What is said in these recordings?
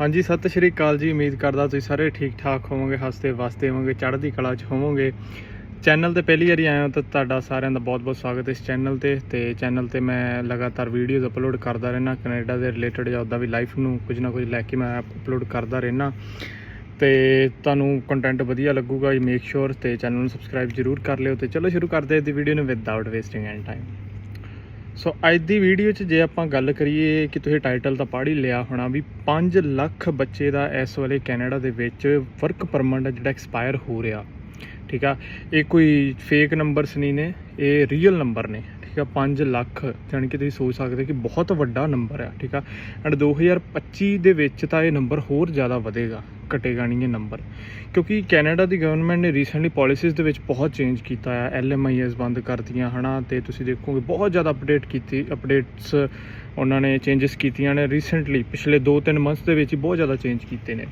ਹਾਂਜੀ, ਸਤਿ ਸ਼੍ਰੀ ਅਕਾਲ ਜੀ। ਉਮੀਦ ਕਰਦਾ ਤੁਸੀਂ ਸਾਰੇ ਠੀਕ ਠਾਕ ਹੋਵੋਗੇ, ਹੱਸਦੇ ਵਸਦੇ ਹੋਵੋਗੇ, ਚੜ੍ਹਦੀ ਕਲਾ 'ਚ ਹੋਵੋਗੇ। ਚੈਨਲ ਤੇ ਪਹਿਲੀ ਵਾਰੀ ਆਏ ਹੋ ਤਾਂ ਤੁਹਾਡਾ ਸਾਰਿਆਂ ਦਾ ਬਹੁਤ-ਬਹੁਤ ਸਵਾਗਤ ਹੈ ਇਸ ਚੈਨਲ ਤੇ। ਤੇ ਚੈਨਲ ਤੇ ਮੈਂ ਲਗਾਤਾਰ ਵੀਡੀਓਜ਼ ਅਪਲੋਡ ਕਰਦਾ ਰਹਿਣਾ ਕੈਨੇਡਾ ਦੇ ਰਿਲੇਟਡ ਜਾਂ ਉੱਦਾਂ ਵੀ ਲਾਈਫ ਨੂੰ ਕੁਝ ਨਾ ਕੁਝ ਲੈ ਕੇ ਮੈਂ ਅਪਲੋਡ ਕਰਦਾ ਰਹਿਣਾ ਤੇ ਤੁਹਾਨੂੰ ਕੰਟੈਂਟ ਵਧੀਆ ਲੱਗੂਗਾ, ਜੀ ਮੇਕ ਸ਼ੋਰ ਤੇ ਚੈਨਲ ਨੂੰ ਸਬਸਕ੍ਰਾਈਬ ਜਰੂਰ ਕਰ ਲਿਓ। ਤੇ ਚਲੋ ਸ਼ੁਰੂ ਕਰਦੇ ਹਾਂ ਦੀ ਵੀਡੀਓ ਨੂੰ without wasting any time so ਅੱਜ ਦੀ ਵੀਡੀਓ 'ਚ ਜੇ ਆਪਾਂ ਗੱਲ ਕਰੀਏ ਕਿ ਤੁਸੀਂ ਟਾਈਟਲ ਤਾਂ ਪੜ੍ਹ ਹੀ ਲਿਆ ਹੋਣਾ ਵੀ 5 ਲੱਖ ਬੱਚੇ ਦਾ ਇਸ ਵੇਲੇ ਕੈਨੇਡਾ ਦੇ ਵਿੱਚ ਵਰਕ ਪਰਮਿਟ ਜਿਹੜਾ ਐਕਸਪਾਇਰ ਹੋ ਰਿਹਾ। ਠੀਕ ਆ? ਇਹ ਕੋਈ ਫੇਕ ਨੰਬਰਸ ਨਹੀਂ ਨੇ, ਇਹ ਰੀਅਲ ਨੰਬਰ ਨੇ। ਠੀਕ ਆ? 5 ਲੱਖ, ਜਾਣੀ ਕਿ ਤੁਸੀਂ ਸੋਚ ਸਕਦੇ ਕਿ ਬਹੁਤ ਵੱਡਾ ਨੰਬਰ ਆ। ਠੀਕ ਆ? ਐਂਡ 2025 ਦੇ ਵਿੱਚ ਤਾਂ ਇਹ ਨੰਬਰ ਹੋਰ ਜ਼ਿਆਦਾ ਵਧੇਗਾ। ਘਟੇਗਾ ਨਹੀਂ ਇਹ ਨੰਬਰ ਕਿਉਂਕਿ ਕੈਨੇਡਾ ਦੀ ਗਵਰਨਮੈਂਟ ਨੇ ਰੀਸੈਂਟਲੀ ਪਾਲਿਸੀਜ਼ ਦੇ ਵਿੱਚ ਬਹੁਤ ਚੇਂਜ ਕੀਤਾ ਆ ਐਲਐਮਆਈਐਸ ਬੰਦ ਕਰਤੀਆਂ ਹਨਾ, ਤੇ ਤੁਸੀਂ ਦੇਖੋਗੇ ਬਹੁਤ ਜ਼ਿਆਦਾ ਅਪਡੇਟ ਕੀਤੀ ਅਪਡੇਟਸ ਉਹਨਾਂ ਨੇ ਚੇਂਜਸ ਕੀਤੀਆਂ ਨੇ ਰੀਸੈਂਟਲੀ ਪਿਛਲੇ 2-3 ਮੰਥਸ ਦੇ ਵਿੱਚ ਹੀ ਬਹੁਤ ਜ਼ਿਆਦਾ ਚੇਂਜ ਕੀਤੇ ਨੇ।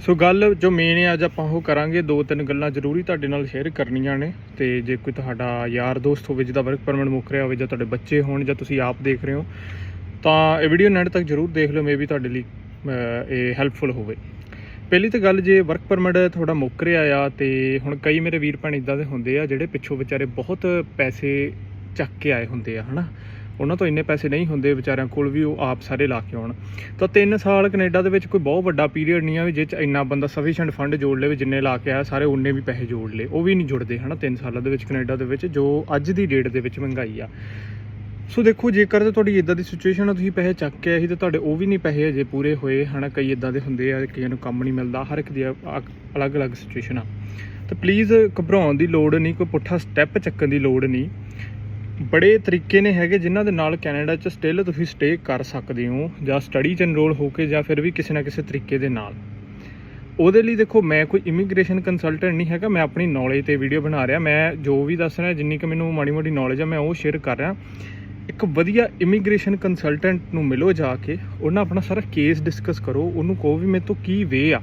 ਸੋ ਗੱਲ ਜੋ ਮੇਨ ਹੈ, ਅੱਜ ਆਪਾਂ ਉਹ ਕਰਾਂਗੇ ਦੋ ਤਿੰਨ ਗੱਲਾਂ ਜ਼ਰੂਰੀ ਤੁਹਾਡੇ ਨਾਲ ਸ਼ੇਅਰ ਕਰਨੀਆਂ ਨੇ, ਤੇ ਜੇ ਕੋਈ ਤੁਹਾਡਾ ਯਾਰ ਦੋਸਤ ਹੋਵੇ ਜਿਹਦਾ ਵਰਕ ਪਰਮਿਟ ਮੁੱਕ ਰਿਹਾ ਹੋਵੇ ਜਾਂ ਤੁਹਾਡੇ ਬੱਚੇ ਹੋਣ ਜਾਂ ਤੁਸੀਂ ਆਪ ਦੇਖ ਰਹੇ ਹੋ, ਤਾਂ ਇਹ ਵੀਡੀਓ ਨੈਟ ਤੱਕ ਜ਼ਰੂਰ ਦੇਖ ਲਿਓ ਮੇਬੀ ਤੁਹਾਡੇ ਲਈ ਇਹ ਹੈਲਪਫੁਲ ਹੋਵੇ। ਪਹਿਲੀ ਤਾਂ ਗੱਲ, ਜੇ ਵਰਕ ਪਰਮਿਟ ਤੁਹਾਡਾ ਮੁੱਕ ਰਿਹਾ ਆ ਤੇ ਹੁਣ ਕਈ ਮੇਰੇ ਵੀਰ ਭੈਣ ਇਦਾਂ ਦੇ ਹੁੰਦੇ ਆ ਜਿਹੜੇ ਪਿੱਛੋਂ ਵਿਚਾਰੇ ਬਹੁਤ ਪੈਸੇ ਚੱਕ ਕੇ ਆਏ ਹੁੰਦੇ ਆ, ਹਨਾ? ਉਹਨਾਂ ਤੋਂ ਇੰਨੇ ਪੈਸੇ ਨਹੀਂ ਹੁੰਦੇ, ਵਿਚਾਰਿਆਂ ਕੋਲ ਵੀ ਉਹ ਆਪ ਸਾਰੇ ਲਾ ਕੇ ਆਉਣ। ਤਾਂ 3 ਸਾਲ ਕੈਨੇਡਾ ਦੇ ਵਿੱਚ ਕੋਈ ਬਹੁਤ ਵੱਡਾ ਪੀਰੀਅਡ ਨਹੀਂ ਆ ਵੀ ਜਿਹ ਚ ਇੰਨਾ ਬੰਦਾ ਸਫੀਸ਼ੀਐਂਟ ਫੰਡ ਜੋੜ ਲਵੇ, ਜਿੰਨੇ ਲਾ ਕੇ ਆਇਆ, ਸਾਰੇ ਉਹਨੇ ਵੀ ਪੈਸੇ ਜੋੜ ਲਏ। ਉਹ ਵੀ ਨਹੀਂ ਜੁੜਦੇ, ਹਨਾ? 3 ਸਾਲਾਂ ਦੇ ਵਿੱਚ ਕੈਨੇਡਾ ਦੇ ਵਿੱਚ, ਜੋ ਅੱਜ ਦੀ ਡੇਟ ਦੇ ਵਿੱਚ ਮਹਿੰਗਾਈ ਆ। ਸੋ ਦੇਖੋ, ਜੇਕਰ ਤੇ ਤੁਹਾਡੀ ਇਦਾਂ ਦੀ ਸਿਚੁਏਸ਼ਨ ਆ, ਤੁਸੀਂ ਪੈਸੇ ਚੱਕ ਕੇ ਆਏ ਸੀ ਤੇ ਤੁਹਾਡੇ ਉਹ ਵੀ ਨਹੀਂ ਪੈਸੇ ਅਜੇ ਪੂਰੇ ਹੋਏ। ਹਨਾ, ਕਈ ਇਦਾਂ ਦੇ ਹੁੰਦੇ ਆ, ਕਈਆਂ ਨੂੰ ਕੰਮ ਨਹੀਂ ਮਿਲਦਾ, ਹਰ ਇੱਕ ਦੀ ਅਲੱਗ-ਅਲੱਗ ਸਿਚੁਏਸ਼ਨ ਆ। ਤਾਂ ਪਲੀਜ਼ ਘਬਰਾਉਣ ਦੀ ਲੋੜ ਨਹੀਂ, ਕੋਈ ਪੁੱਠਾ ਸਟੈਪ ਚੱਕਣ ਦੀ ਲੋੜ ਨਹੀਂ। ਬੜੇ ਤਰੀਕੇ ਨੇ ਹੈਗੇ ਜਿਨ੍ਹਾਂ ਦੇ ਨਾਲ ਕੈਨੇਡਾ 'ਚ ਸਟਿਲ ਤੁਸੀਂ ਸਟੇ ਕਰ ਸਕਦੇ ਹੋ, ਜਾਂ ਸਟੱਡੀ 'ਚ ਐਨਰੋਲ ਹੋ ਕੇ, ਜਾਂ ਫਿਰ ਵੀ ਕਿਸੇ ਨਾ ਕਿਸੇ ਤਰੀਕੇ ਦੇ ਨਾਲ। ਉਹਦੇ ਲਈ ਦੇਖੋ, ਮੈਂ ਕੋਈ ਇਮੀਗ੍ਰੇਸ਼ਨ ਕੰਸਲਟੈਂਟ ਨਹੀਂ ਹੈਗਾ, ਮੈਂ ਆਪਣੀ ਨੌਲੇਜ ਤੇ ਵੀਡੀਓ ਬਣਾ ਰਿਹਾ। ਮੈਂ ਜੋ ਵੀ ਦੱਸ ਰਿਹਾ, ਜਿੰਨੀ ਕਿ ਮੈਨੂੰ ਮਾੜੀ ਮੋਟੀ ਨੌਲੇਜ ਆ, ਮੈਂ ਉਹ ਸ਼ੇਅਰ ਕਰ ਰਿਹਾ। ਇੱਕ ਵਧੀਆ ਇਮੀਗ੍ਰੇਸ਼ਨ ਕੰਸਲਟੈਂਟ ਨੂੰ ਮਿਲੋ ਜਾ ਕੇ, ਉਹਨਾਂ ਆਪਣਾ ਸਾਰਾ ਕੇਸ ਡਿਸਕਸ ਕਰੋ, ਉਹਨੂੰ ਕਹੋ ਵੀ ਮੇਰੇ ਤੋਂ ਕੀ ਵੇ ਆ,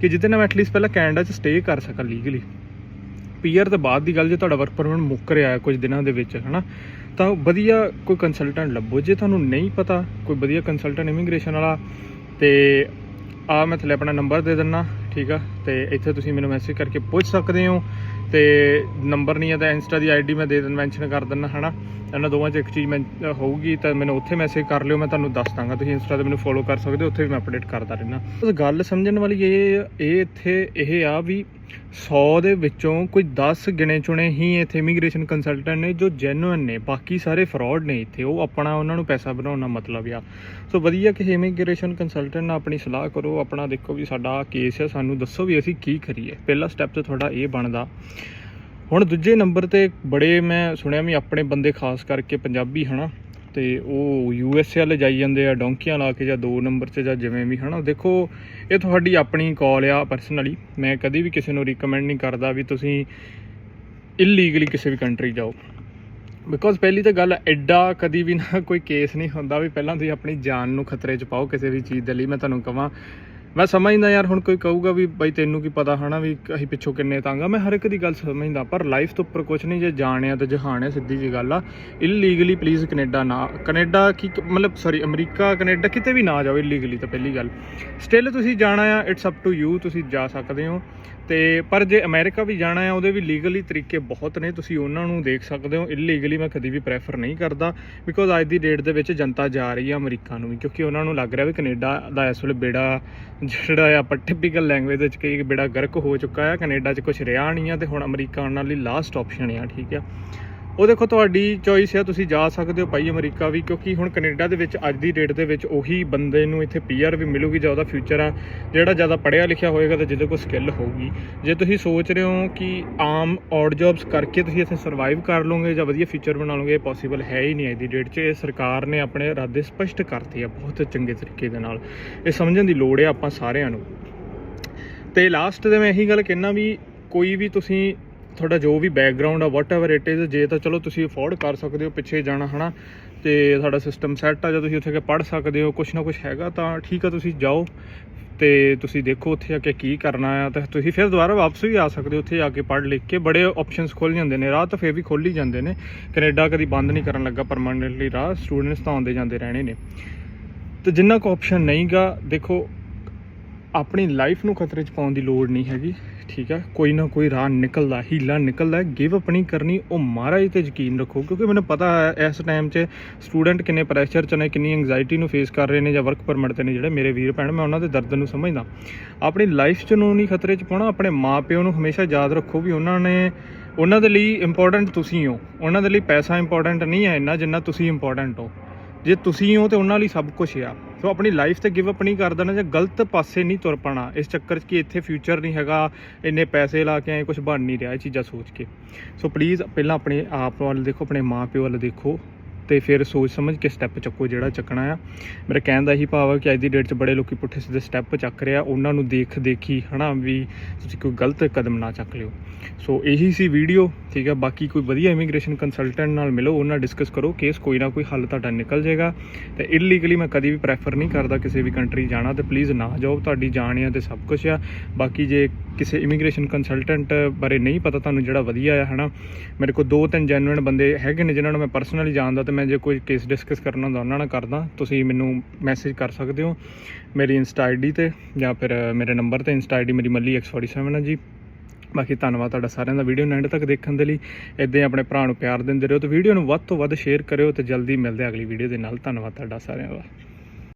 ਕਿ ਜਿਹਦੇ ਨਾਲ ਮੈਂ ਐਟਲੀਸਟ ਪਹਿਲਾਂ ਕੈਨੇਡਾ 'ਚ ਸਟੇ ਕਰ ਸਕਾਂ ਲੀਗਲੀ ਪੀਆਰ ਤੋਂ ਬਾਅਦ ਦੀ ਗੱਲ, ਜੇ ਤੁਹਾਡਾ ਵਰਕ ਪਰਮਿਟ ਮੁੱਕ ਰਿਹਾ ਹੈ ਕੁਝ ਦਿਨਾਂ ਦੇ ਵਿੱਚ, ਹਨਾ, ਤਾਂ ਵਧੀਆ ਕੋਈ ਕੰਸਲਟੈਂਟ ਲੱਭੋ। ਜੇ ਤੁਹਾਨੂੰ ਨਹੀਂ ਪਤਾ, ਕੋਈ ਵਧੀਆ ਕੰਸਲਟੈਂਟ ਇਮੀਗ੍ਰੇਸ਼ਨ ਵਾਲਾ, ਤੇ ਆ ਮੈਂ ਥੱਲੇ ਆਪਣਾ ਨੰਬਰ ਦੇ ਦਿੰਨਾ ਠੀਕ ਆ? ਤੇ ਇੱਥੇ ਤੁਸੀਂ ਮੈਨੂੰ ਮੈਸੇਜ ਕਰਕੇ ਪੁੱਛ ਸਕਦੇ ਹੋ। ਤੇ ਨੰਬਰ ਨਹੀਂ ਹੈ ਤਾਂ ਇੰਸਟਾ ਦੀ ਆਈਡੀ ਮੈਂ ਦੇ ਦਿੰਦਾ ਮੈਂਸ਼ਨ ਕਰ ਦਿੰਦਾ, ਹਨਾ? ਇਹਨਾਂ ਦੋਵਾਂ 'ਚ ਇੱਕ ਚੀਜ਼ ਮੈਂ ਹੋਊਗੀ ਤਾਂ ਮੈਨੂੰ ਉੱਥੇ ਮੈਸੇਜ ਕਰ ਲਿਓ, ਮੈਂ ਤੁਹਾਨੂੰ ਦੱਸ ਦਾਂਗਾ। ਤੁਸੀਂ ਇੰਸਟਾ ਤੇ ਮੈਨੂੰ ਫੋਲੋ ਕਰ ਸਕਦੇ ਹੋ, ਉੱਥੇ ਵੀ ਮੈਂ ਅਪਡੇਟ ਕਰਦਾ ਰਹਿਣਾ ਗੱਲ ਸਮਝਣ ਵਾਲੀ ਇਹ ਇਹ ਇੱਥੇ, ਇਹ ਆ ਵੀ 100 ਦੇ ਵਿੱਚੋਂ ਕੋਈ 10 ਗਿਣੇ ਚੁਣੇ ਹੀ ਇੱਥੇ ਇਮੀਗ੍ਰੇਸ਼ਨ ਕੰਸਲਟੈਂਟ ਨੇ, ਜੋ ਜੈਨੂਇਨ ਨੇ, ਬਾਕੀ ਸਾਰੇ ਫਰਾਡ ਨੇ ਇੱਥੇ। ਉਹ ਆਪਣਾ ਉਹਨਾਂ ਨੂੰ ਪੈਸਾ ਬਣਾਉਣ ਦਾ ਮਤਲਬ ਆ। ਸੋ ਵਧੀਆ ਕਿ ਇਮੀਗ੍ਰੇਸ਼ਨ ਕੰਸਲਟੈਂਟ ਨਾਲ ਆਪਣੀ ਸਲਾਹ ਕਰੋ, ਆਪਣਾ ਦੇਖੋ ਵੀ ਸਾਡਾ ਕੇਸ ਆ, ਸਾਨੂੰ ਦੱਸੋ ਵੀ ਅਸੀਂ ਕੀ ਕਰੀਏ। ਪਹਿਲਾ ਸਟੈਪ ਤਾਂ ਤੁਹਾਡਾ ਇਹ ਬਣਦਾ। ਹੁਣ ਦੂਜੇ ਨੰਬਰ ਤੇ ਬੜੇ ਮੈਂ ਸੁਣਿਆ ਵੀ ਆਪਣੇ ਬੰਦੇ ਖਾਸ ਕਰਕੇ ਪੰਜਾਬੀ, ਹਨਾ? ਤੇ ਉਹ ਯੂ ਐਸ ਏ ਵਾਲੇ ਜਾਈ ਜਾਂਦੇ ਆ, ਡੋਂਕੀਆਂ ਲਾ ਕੇ ਜਾਂ ਦੋ ਨੰਬਰ 'ਚ ਜਾਂ ਜਿਵੇਂ ਵੀ, ਹਨਾ? ਦੇਖੋ, ਇਹ ਤੁਹਾਡੀ ਆਪਣੀ ਕਾਲ ਆ ਪਰਸਨਲੀ ਮੈਂ ਕਦੀ ਵੀ ਕਿਸੇ ਨੂੰ ਰეკਮੈਂਡ ਨਹੀਂ ਕਰਦਾ ਵੀ ਤੁਸੀਂ ਇਲੀਗਲੀ ਕਿਸੇ ਵੀ ਕੰਟਰੀ ਜਾਓ। ਬਿਕੋਜ਼ ਪਹਿਲੀ ਤਾਂ ਗੱਲ, ਐਡਾ ਕਦੀ ਵੀ ਨਾ ਕੋਈ ਕੇਸ ਨਹੀਂ ਹੁੰਦਾ ਵੀ ਪਹਿਲਾਂ ਤੁਸੀਂ ਆਪਣੀ ਜਾਨ ਨੂੰ ਖਤਰੇ 'ਚ ਪਾਓ ਕਿਸੇ ਵੀ ਚੀਜ਼ ਦੇ ਲਈ। ਮੈਂ ਤੁਹਾਨੂੰ ਕਹਾਂ ਮੈਂ ਸਮਝਦਾ ਯਾਰ, ਹੁਣ ਕੋਈ ਕਹੂਗਾ ਵੀ ਬਾਈ ਤੈਨੂੰ ਕੀ ਪਤਾ ਹਨਾ ਵੀ ਅਸੀਂ ਪਿੱਛੋਂ ਕਿੰਨੇ ਤੰਗ ਆ। ਮੈਂ ਹਰ ਇੱਕ ਦੀ ਗੱਲ ਸਮਝਦਾ, ਪਰ ਲਾਈਫ ਤੋਂ ਉੱਪਰ ਕੁਝ ਨਹੀਂ, ਜੇ ਜਾਣਿਆ ਤੇ ਜਹਾਨ ਹੈ ਸਿੱਧੀ ਜੀ ਗੱਲ ਆ। ਇਲੀਗਲੀ ਪਲੀਜ਼ ਕੈਨੇਡਾ ਨਾ, ਕੈਨੇਡਾ ਕੀ ਮਤਲਬ ਸੌਰੀ ਅਮਰੀਕਾ, ਕੈਨੇਡਾ ਕਿਤੇ ਵੀ ਨਾ ਜਾਓ ਇਲੀਗਲੀ ਤਾਂ ਪਹਿਲੀ ਗੱਲ। ਸਟਿਲ ਤੁਸੀਂ ਜਾਣਾ ਆ ਇਟਸ ਅਪ ਟੂ ਯੂ ਤੁਸੀਂ ਜਾ ਸਕਦੇ ਹੋ। ਤੇ ਪਰ ਜੇ ਅਮਰੀਕਾ ਵੀ ਜਾਣਾ ਆ ਉਹਦੇ ਵੀ ਲੀਗਲੀ ਤਰੀਕੇ ਬਹੁਤ ਨੇ, ਤੁਸੀਂ ਉਹਨਾਂ ਨੂੰ ਦੇਖ ਸਕਦੇ ਹੋ। ਇਲੀਗਲੀ ਮੈਂ ਕਦੀ ਵੀ ਪ੍ਰੈਫਰ ਨਹੀਂ ਕਰਦਾ ਬਿਕੋਜ਼ ਅੱਜ ਦੀ ਡੇਟ ਦੇ ਵਿੱਚ ਜਨਤਾ ਜਾ ਰਹੀ ਆ ਅਮਰੀਕਾ ਨੂੰ ਵੀ, ਕਿਉਂਕਿ ਉਹਨਾਂ ਨੂੰ ਲੱਗ ਰਿਹਾ ਵੀ ਕੈਨੇਡਾ ਦਾ ਇਸ ਵੇਲੇ ਬੇੜਾ, ਜਿਹੜਾ ਆ ਟਿਪੀਕਲ ਲੈਂਗੁਏਜ ਵਿੱਚ ਕਈ ਬੇੜਾ ਗਰਕ ਹੋ ਚੁੱਕਾ ਆ। ਕੈਨੇਡਾ 'ਚ ਕੁਝ ਰਿਹਾ ਨਹੀਂ ਆ ਤੇ ਹੁਣ ਅਮਰੀਕਾ ਆਉਣ ਲਈ ਲਾਸਟ ਆਪਸ਼ਨ ਆ, ਠੀਕ ਆ। ਉਹ ਦੇਖੋ, ਤੁਹਾਡੀ ਚੋਇਸ ਆ ਤੁਸੀਂ ਜਾ ਸਕਦੇ ਹੋ ਭਾਈ ਅਮਰੀਕਾ ਵੀ, ਕਿਉਂਕਿ ਹੁਣ ਕੈਨੇਡਾ ਦੇ ਵਿੱਚ ਅੱਜ ਦੀ ਡੇਟ ਦੇ ਵਿੱਚ ਉਹੀ ਬੰਦੇ ਨੂੰ ਇੱਥੇ ਪੀਆਰ ਵੀ ਮਿਲੂਗੀ, ਜਾਂ ਉਹਦਾ ਫਿਊਚਰ ਆ, ਜਿਹੜਾ ਜ਼ਿਆਦਾ ਪੜ੍ਹਿਆ ਲਿਖਿਆ ਹੋਏਗਾ ਤੇ ਜਿਹਦੇ ਕੋਲ ਸਕਿੱਲ ਹੋਊਗੀ। ਜੇ ਤੁਸੀਂ ਸੋਚ ਰਹੇ ਹੋ ਕਿ ਆਮ ਔਡ ਜੌਬਸ ਕਰਕੇ ਤੁਸੀਂ ਇੱਥੇ ਸਰਵਾਈਵ ਕਰ ਲਓਗੇ ਜਾਂ ਵਧੀਆ ਫਿਊਚਰ ਬਣਾ ਲਓਗੇ, ਇਹ ਪੋਸੀਬਲ ਹੈ ਹੀ ਨਹੀਂ ਅੱਜ ਦੀ ਡੇਟ 'ਚ। ਇਹ ਸਰਕਾਰ ਨੇ ਆਪਣੇ ਇਰਾਦੇ ਸਪਸ਼ਟ ਕਰਤੇ ਆ, ਬਹੁਤ ਚੰਗੇ ਤਰੀਕੇ ਦੇ ਨਾਲ। ਇਹ ਸਮਝਣ ਦੀ ਲੋੜ ਹੈ ਆਪਾਂ ਸਾਰਿਆਂ ਨੂੰ। ਤੇ ਲਾਸਟ ਤੇ ਮੈਂ ਇਹੀ ਗੱਲ ਕਹਿਣਾ ਵੀ, ਕੋਈ ਵੀ ਤੁਸੀਂ ਤੁਹਾਡਾ ਜੋ ਵੀ ਬੈਕਗ੍ਰਾਉਂਡ ਆ ਵਾਟਐਵਰ ਇਟ ਇਜ਼ ਜੇ ਤਾਂ ਚਲੋ ਤੁਸੀਂ ਅਫੋਰਡ ਕਰ ਸਕਦੇ ਹੋ ਪਿੱਛੇ ਜਾਣਾ, ਹਨਾ? ਤੇ ਤੁਹਾਡਾ ਸਿਸਟਮ ਸੈੱਟ ਆ, ਜਾਂ ਤੁਸੀਂ ਉੱਥੇ ਕੇ ਪੜ੍ਹ ਸਕਦੇ ਹੋ, ਕੁਛ ਨਾ ਕੁਛ ਹੈਗਾ, ਤਾਂ ਠੀਕ ਆ, ਤੁਸੀਂ ਜਾਓ। ਤੇ ਤੁਸੀਂ ਦੇਖੋ ਉੱਥੇ ਆ ਕੇ ਕੀ ਕਰਨਾ ਆ, ਤਾਂ ਤੁਸੀਂ ਫਿਰ ਦੁਬਾਰਾ ਵਾਪਸ ਵੀ ਆ ਸਕਦੇ ਹੋ, ਉੱਥੇ ਆ ਕੇ ਪੜ੍ਹ ਲਿਖ ਕੇ। ਬੜੇ ਆਪਸ਼ਨਸ ਖੁੱਲ ਜਾਂਦੇ ਨੇ, ਰਾਹ ਤਾਂ ਫਿਰ ਵੀ ਖੁੱਲ ਹੀ ਜਾਂਦੇ ਨੇ। ਕੈਨੇਡਾ ਕਦੀ ਬੰਦ ਨਹੀਂ ਕਰਨ ਲੱਗਾ ਪਰਮਾਨੈਂਟਲੀ ਰਾਹ ਸਟੂਡੈਂਟਸ ਤਾਂ ਆਉਂਦੇ ਜਾਂਦੇ ਰਹਿਣੇ ਨੇ। ਤੇ ਜਿੰਨਾ ਕੋ ਆਪਸ਼ਨ ਨਹੀਂਗਾ, ਦੇਖੋ, ਆਪਣੀ ਲਾਈਫ ਨੂੰ ਖਤਰੇ 'ਚ ਪਾਉਣ ਦੀ ਲੋੜ ਨਹੀਂ ਹੈਗੀ। ਠੀਕ ਆ, ਕੋਈ ਨਾ ਕੋਈ ਰਾਹ ਨਿਕਲਦਾ, ਹੀਲਾ ਨਿਕਲਦਾ ਗਿਵ ਅਪ ਨਹੀਂ ਕਰਨੀ, ਉਹ ਮਹਾਰਾਜ ਤੇ ਯਕੀਨ ਰੱਖੋ, ਕਿਉਂਕਿ ਮੈਨੂੰ ਪਤਾ ਹੈ, ਇਸ ਟਾਈਮ 'ਚ ਸਟੂਡੈਂਟ ਕਿੰਨੇ ਪ੍ਰੈਸ਼ਰ 'ਚ ਨੇ, ਕਿੰਨੀ ਐਂਗਜ਼ਾਇਟੀ ਨੂੰ ਫੇਸ ਕਰ ਰਹੇ ਨੇ ਜਾਂ ਵਰਕ ਪਰਮਿਟ ਤੇ ਨੇ ਜਿਹੜੇ ਮੇਰੇ ਵੀਰ ਭੈਣ, ਮੈਂ ਉਹਨਾਂ ਦੇ ਦਰਦ ਨੂੰ ਸਮਝਦਾ। ਆਪਣੀ ਲਾਈਫ 'ਚ ਨੂੰ ਨਹੀਂ ਖਤਰੇ 'ਚ ਪਾਉਣਾ, ਆਪਣੇ ਮਾਪਿਓ ਨੂੰ ਹਮੇਸ਼ਾ ਯਾਦ ਰੱਖੋ ਵੀ ਉਹਨਾਂ ਨੇ, ਉਹਨਾਂ ਦੇ ਲਈ ਇੰਪੋਰਟੈਂਟ ਤੁਸੀਂ ਹੋ, ਉਹਨਾਂ ਦੇ ਲਈ ਪੈਸਾ ਇੰਪੋਰਟੈਂਟ ਨਹੀਂ ਹੈ, ਇੰਨਾ ਜਿੰਨਾ ਤੁਸੀਂ ਇੰਪੋਰਟੈਂਟ ਹੋ। ਜੇ ਤੁਸੀਂ ਹੋ ਤੇ ਉਹਨਾਂ ਲਈ ਸਭ ਕੁਝ ਆ। ਸੋ ਆਪਣੀ ਲਾਈਫ ਤੇ ਗਿਵ ਅਪ ਨਹੀਂ ਕਰ ਦੇਣਾ ਜਾਂ ਗਲਤ ਪਾਸੇ ਨਹੀਂ ਤੁਰ ਪਾਣਾ, ਇਸ ਚੱਕਰ 'ਚ ਕਿ ਇੱਥੇ ਫਿਊਚਰ ਨਹੀਂ ਹੈਗਾ, ਇੰਨੇ ਪੈਸੇ ਲਾ ਕੇ ਆਏ ਕੁਝ ਬਣ ਨਹੀਂ ਰਿਹਾ, ਇਹ ਚੀਜ਼ਾਂ ਸੋਚ ਕੇ। ਸੋ ਪਲੀਜ਼ ਪਹਿਲਾਂ ਆਪਣੇ ਆਪ ਵੱਲ ਦੇਖੋ, ਆਪਣੇ ਮਾਪਿਓ ਵੱਲ ਦੇਖੋ। ਤੇ ਫਿਰ ਸੋਚ ਸਮਝ ਕੇ ਸਟੈਪ ਚੱਕੋ ਜਿਹੜਾ ਚੱਕਣਾ ਆ। ਮੇਰਾ ਕਹਿਣ ਦਾ ਇਹੀ ਭਾਵ ਆ ਕਿ ਅੱਜ ਦੀ ਡੇਟ 'ਚ ਬੜੇ ਲੋਕੀ ਪੁੱਠੇ ਸਿੱਧੇ ਸਟੈਪ ਚੱਕ ਰਿਹਾ ਉਹਨਾਂ ਨੂੰ ਦੇਖ ਦੇਖੀ, ਹਨਾ, ਵੀ ਤੁਸੀਂ ਕੋਈ ਗਲਤ ਕਦਮ ਨਾ ਚੱਕ ਲਿਓ। ਸੋ ਇਹੀ ਸੀ ਵੀਡੀਓ ਠੀਕ ਆ? ਬਾਕੀ ਕੋਈ ਵਧੀਆ ਇਮੀਗ੍ਰੇਸ਼ਨ ਕੰਸਲਟੈਂਟ ਨਾਲ ਮਿਲੋ, ਉਹਨਾਂ ਨਾਲ ਡਿਸਕਸ ਕਰੋ। ਕੇਸ ਕੋਈ ਨਾ ਕੋਈ ਹੱਲ ਤੁਹਾਡਾ ਨਿਕਲ ਜਾਏਗਾ। ਤੇ ਇਲੀਗਲੀ ਮੈਂ ਕਦੀ ਵੀ ਪ੍ਰੈਫਰ ਨਹੀਂ ਕਰਦਾ ਕਿਸੇ ਵੀ ਕੰਟਰੀ ਜਾਣਾ ਤੇ ਪਲੀਜ਼ ਨਾ ਜਾਓ। ਤੁਹਾਡੀ ਜਾਣ ਆ ਤੇ ਸਭ ਕੁਝ ਆ। ਬਾਕੀ ਜੇ ਕਿਸੇ ਇਮੀਗ੍ਰੇਸ਼ਨ ਕੰਸਲਟੈਂਟ ਬਾਰੇ ਨਹੀਂ ਪਤਾ ਤੁਹਾਨੂੰ ਜਿਹੜਾ ਵਧੀਆ ਆ, ਹਨਾ? ਮੇਰੇ ਕੋਲ ਦੋ ਤਿੰਨ ਜੈਨੂਇਨ ਬੰਦੇ ਹੈਗੇ ਨੇ ਜਿਨ੍ਹਾਂ ਨੂੰ ਮੈਂ ਪਰਸਨਲੀ ਜਾਣਦਾ ਤੇ ਮੈਂ ਜੇ ਕੋਈ ਕੇਸ ਡਿਸਕਸ ਕਰਨਾ ਹੁੰਦਾ, ਉਹਨਾਂ ਨਾਲ ਕਰਦਾ। ਤੁਸੀਂ ਮੈਨੂੰ ਮੈਸੇਜ ਕਰ ਸਕਦੇ ਹੋ ਮੇਰੀ ਇੰਸਟਾ ਆਈਡੀ ਤੇ ਜਾਂ ਫਿਰ ਮੇਰੇ ਨੰਬਰ ਤੇ ਇੰਸਟਾ ਆਈਡੀ ਮੇਰੀ ਮੱਲੀ x47 ਹੈ ਜੀ। ਬਾਕੀ ਧੰਨਵਾਦ ਤੁਹਾਡਾ ਸਾਰਿਆਂ ਦਾ ਵੀਡੀਓ ਨੂੰ ਐਂਡ ਤੱਕ ਦੇਖਣ ਦੇ ਲਈ। ਇਦਾਂ ਹੀ ਆਪਣੇ ਭਰਾ ਨੂੰ ਪਿਆਰ ਦਿੰਦੇ ਰਹੋ ਤੇ ਵੀਡੀਓ ਨੂੰ ਵੱਧ ਤੋਂ ਵੱਧ ਸ਼ੇਅਰ ਕਰਿਓ ਤੇ ਜਲਦੀ ਮਿਲਦੇ ਅਗਲੀ ਵੀਡੀਓ ਦੇ ਨਾਲ। ਧੰਨਵਾਦ ਤੁਹਾਡਾ ਸਾਰਿਆਂ ਦਾ।